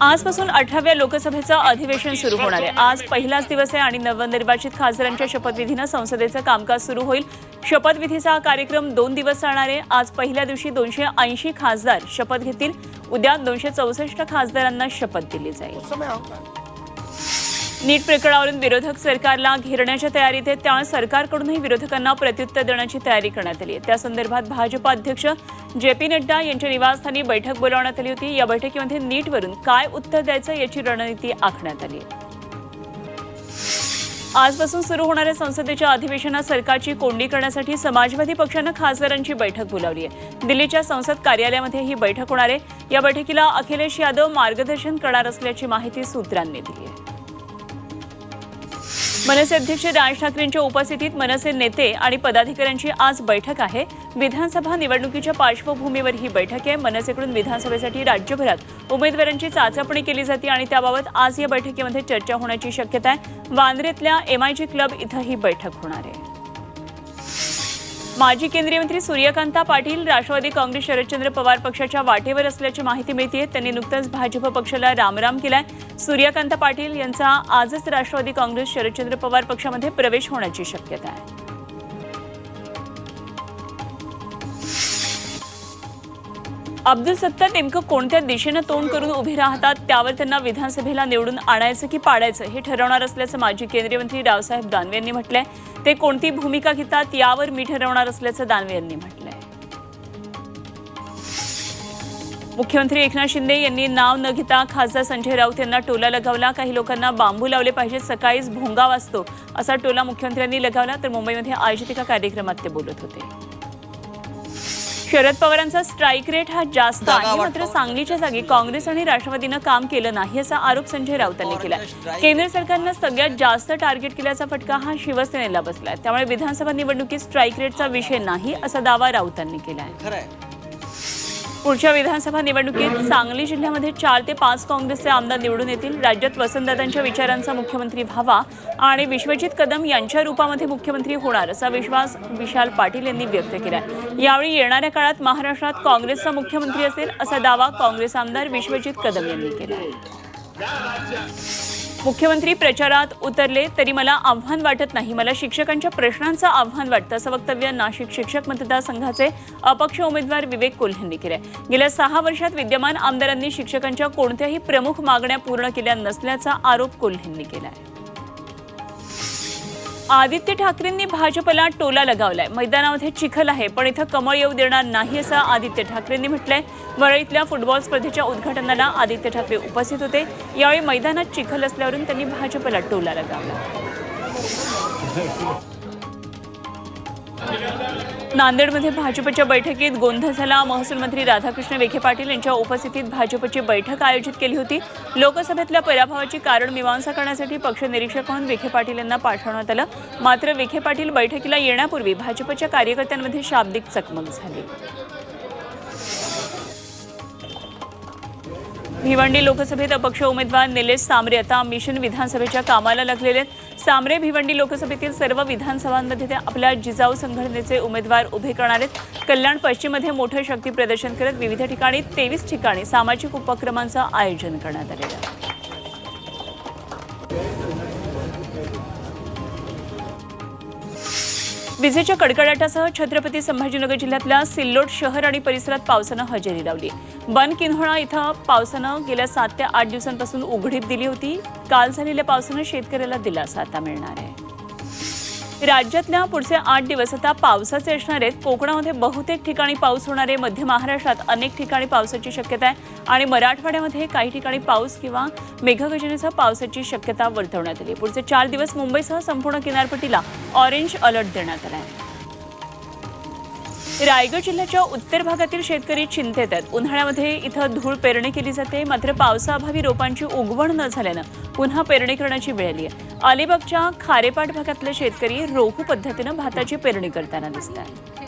आजपासून अठराव्या लोकसभेचं अधिवेशन सुरू होणार आहे. आज पहिलाच दिवस आहे आणि नवनिर्वाचित खासदारांच्या शपथविधीनं संसदेचं कामकाज सुरू होईल. शपथविधीचा हा कार्यक्रम दोन दिवस चालणार आहे. आज पहिल्या दिवशी दोनशे ऐंशी खासदार शपथ घेतील. उद्या दोनशे चौसष्ट खासदारांना शपथ दिली जाईल. नीट प्रकरणावरून विरोधक सरकारला घेरण्याच्या तयारीत आहेत. त्यामुळे सरकारकडूनही विरोधकांना प्रत्युत्तर देण्याची तयारी करण्यात आली आहे. त्यासंदर्भात भाजपा अध्यक्ष जे पी नड्डा यांच्या निवासस्थानी बैठक बोलावण्यात आली होती. या बैठकीमध्ये नीटवरून काय उत्तर द्यायचं याची रणनीती आखण्यात आली आहे. आजपासून सुरू होणाऱ्या संसदेच्या अधिवेशनात सरकारची कोंडी करण्यासाठी समाजवादी पक्षानं खासदारांची बैठक बोलावली आहे. दिल्लीच्या संसद कार्यालयामध्ये ही बैठक होणार आहे. या बैठकीला अखिलेश यादव मार्गदर्शन करणार असल्याची माहिती सूत्रांनी दिली आहे. मनसे अध्यक्ष राज ठाकरेंच्या उपस्थितीत मनसे नेते आणि पदाधिकाऱ्यांची आज बैठक आहे. विधानसभा निवडणुकीच्या पार्श्वभूमीवर ही बैठक आहे. मनसेकडून विधानसभेसाठी राज्यभरात उमेदवारांची चाचपणी केली जाते आणि त्याबाबत आज या बैठकीमध्ये चर्चा होण्याची शक्यता आहे. वांद्रेतल्या एमआयजी क्लब इथं ही बैठक होणार आहे. माजी केंद्रीय मंत्री सूर्यकांता पाटील राष्ट्रवादी काँग्रेस शरदचंद्र पवार पक्षाच्या वाटेवर असल्याची माहिती मिळते त्यांनी नुकतंच भाजप पक्षाला रामराम केलाय. सूर्यकांत पाटील यांचा आजच राष्ट्रवादी काँग्रेस शरदचंद्र पवार पक्षामध्ये प्रवेश होण्याची शक्यता आहे. अब्दुल सत्तार नेमकं कोणत्या दिशेनं तोंड करून उभे राहतात? त्यावर त्यांना विधानसभेला निवडून आणायचं की पाडायचं? हे ठरवणार असल्याचं माजी केंद्रीय मंत्री रावसाहेब दानवे यांनी म्हटलंय. ते कोणती भूमिका घेतात यावर मी ठरवणार असल्याचं दानवे यांनी म्हटलंय. मुख्यमंत्री एकनाथ शिंदे यांनी नाव न घेता खासदार संजय राऊत यांना टोला लगावला. काही लोकांना बांबू लावले पाहिजे सकाळीच भोंगा वाचतो असा टोला मुख्यमंत्र्यांनी लगावला. तर मुंबईमध्ये आयोजित एका कार्यक्रमात ते बोलत होते. शरद पवारांचा स्ट्राईक रेट हा जास्त आहे मात्र सांगलीच्या जागी काँग्रेस आणि राष्ट्रवादीनं काम केलं नाही असा आरोप संजय राऊतांनी केला. केंद्र सरकारनं सगळ्यात जास्त टार्गेट केल्याचा फटका हा शिवसेनेला बसलाय. त्यामुळे विधानसभा निवडणुकीत स्ट्राईक रेटचा विषय नाही असा दावा राऊतांनी केलाय. खरंय. पुढच्या विधानसभा निवडणुकीत सांगली जिल्ह्यामध्ये चार ते पाच काँग्रेसचे आमदार निवडून येतील. राज्यात वसंतदादांच्या विचारांचा मुख्यमंत्री व्हावा आणि विश्वजित कदम यांच्या रूपामध्ये मुख्यमंत्री होणार असा विश्वास विशाल पाटील यांनी व्यक्त केला यावेळी येणाऱ्या काळात महाराष्ट्रात काँग्रेसचा मुख्यमंत्री असेल असा दावा काँग्रेस आमदार विश्वजित कदम यांनी केला मुख्यमंत्री प्रचारात उतरले तरी मला आव्हान वाटत नाही. मला शिक्षकांच्या प्रश्नांचं आव्हान वाटतं असं वक्तव्य नाशिक शिक्षक मतदारसंघाचे अपक्ष उमेदवार विवेक कोल्हे यांनी केलंय. गेल्या सहा वर्षात विद्यमान आमदारांनी शिक्षकांच्या कोणत्याही प्रमुख मागण्या पूर्ण केल्या नसल्याचा आरोप कोल्हेंनी केलाय. आदित्य ठाकरेंनी भाजपला टोला लगावलाय. मैदानामध्ये चिखल आहे पण इथं कमळ येऊ देणार नाही असं आदित्य ठाकरेंनी म्हटलंय. वरळीतल्या फुटबॉल स्पर्धेच्या उद्घाटनाला आदित्य ठाकरे उपस्थित होते. यावेळी मैदानात चिखल असल्यावरून त्यांनी भाजपला टोला लगावला. नांदेडमध्ये भाजपच्या बैठकीत गोंधळ झाला. महसूल मंत्री राधाकृष्ण विखे पाटील यांच्या उपस्थितीत भाजपची बैठक आयोजित केली होती. लोकसभेतल्या पराभवाची कारण मीमांसा करण्यासाठी पक्ष निरीक्षक म्हणून विखे पाटील यांना पाठवण्यात आलं. मात्र विखे पाटील बैठकीला येण्यापूर्वी भाजपच्या कार्यकर्त्यांमध्ये शाब्दिक चकमक झाली. भिवंडी लोकसभेत अपक्ष उमेदवार निलेश सामरे आता मिशन विधानसभेच्या कामाला लागलेले आहेत. सामरे भिवंडी लोकसभेतील सर्व विधानसभांमध्ये ते आपल्या जिजाऊ संघटनेचे उमेदवार उभे करणार आहेत. कल्याण पश्चिममध्ये मोठं शक्ती प्रदर्शन करत विविध ठिकाणी तेवीस ठिकाणी सामाजिक उपक्रमांचं आयोजन करण्यात आलेलं आहे. विजेच्या कडकडाटासह छत्रपती संभाजीनगर जिल्ह्यातल्या सिल्लोड शहर आणि परिसरात पावसानं हजेरी लावली. बन किन्होळा इथं पावसानं गेल्या सात ते आठ दिवसांपासून उघडीप दिली होती. काल झालेल्या पावसानं शेतकऱ्याला दिलासा आता मिळणार आहे. राज्यातल्या पुढचे आठ दिवस आता पावसाचे असणार आहेत. कोकणामध्ये बहुतेक ठिकाणी पाऊस होणार आहे. मध्य महाराष्ट्रात अनेक ठिकाणी पावसाची शक्यता आहे. आणि मराठवाड्यामध्ये काही ठिकाणी पाऊस किंवा मेघगर्जनेसह पावसाची शक्यता वर्तवण्यात आली पुढचे चार दिवस मुंबईसह संपूर्ण किनारपट्टीला ऑरेंज अलर्ट देण्यात आला आहे. रायगड जिल्ह्याच्या उत्तर भागातील शेतकरी चिंतेत आहेत. उन्हाळ्यामध्ये इथं धूळ पेरणी केली जाते. मात्र पावसाअभावी रोपांची उगवण न झाल्यानं पुन्हा पेरणी करण्याची वेळ आली आहे. अलिबागच्या खारेपाट भागातले शेतकरी रोहू पद्धतीनं भाताची पेरणी करताना दिसतात